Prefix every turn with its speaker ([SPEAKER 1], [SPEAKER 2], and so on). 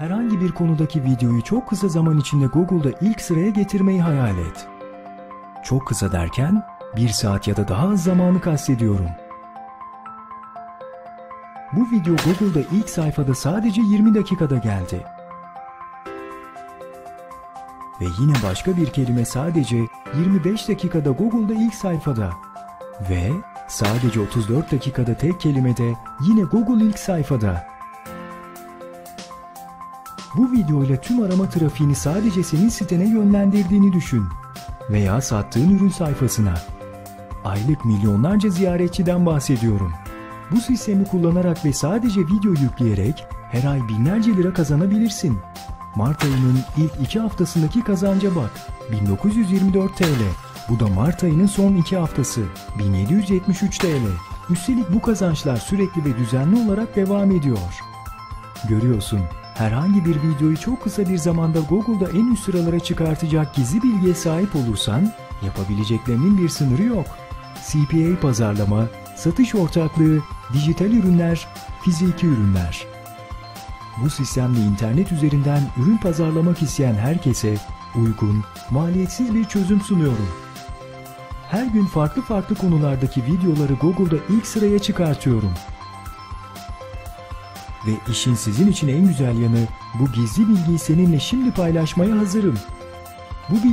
[SPEAKER 1] Herhangi bir konudaki videoyu çok kısa zaman içinde Google'da ilk sıraya getirmeyi hayal et. Çok kısa derken bir saat ya da daha az zamanı kastediyorum. Bu video Google'da ilk sayfada sadece 20 dakikada geldi. Ve yine başka bir kelime sadece 25 dakikada Google'da ilk sayfada. Ve sadece 34 dakikada tek kelimede yine Google ilk sayfada. Bu videoyla tüm arama trafiğini sadece senin sitene yönlendirdiğini düşün. Veya sattığın ürün sayfasına. Aylık milyonlarca ziyaretçiden bahsediyorum. Bu sistemi kullanarak ve sadece video yükleyerek her ay binlerce lira kazanabilirsin. Mart ayının ilk iki haftasındaki kazanca bak. 1924 TL. Bu da Mart ayının son iki haftası. 1773 TL. Üstelik bu kazançlar sürekli ve düzenli olarak devam ediyor. Görüyorsun, herhangi bir videoyu çok kısa bir zamanda Google'da en üst sıralara çıkartacak gizli bilgiye sahip olursan, yapabileceklerinin bir sınırı yok. CPA pazarlama, satış ortaklığı, dijital ürünler, fiziki ürünler. Bu sistemle internet üzerinden ürün pazarlamak isteyen herkese uygun, maliyetsiz bir çözüm sunuyorum. Her gün farklı farklı konulardaki videoları Google'da ilk sıraya çıkartıyorum. Ve işin sizin için en güzel yanı bu gizli bilgiyi seninle şimdi paylaşmaya hazırım. Bu bilgi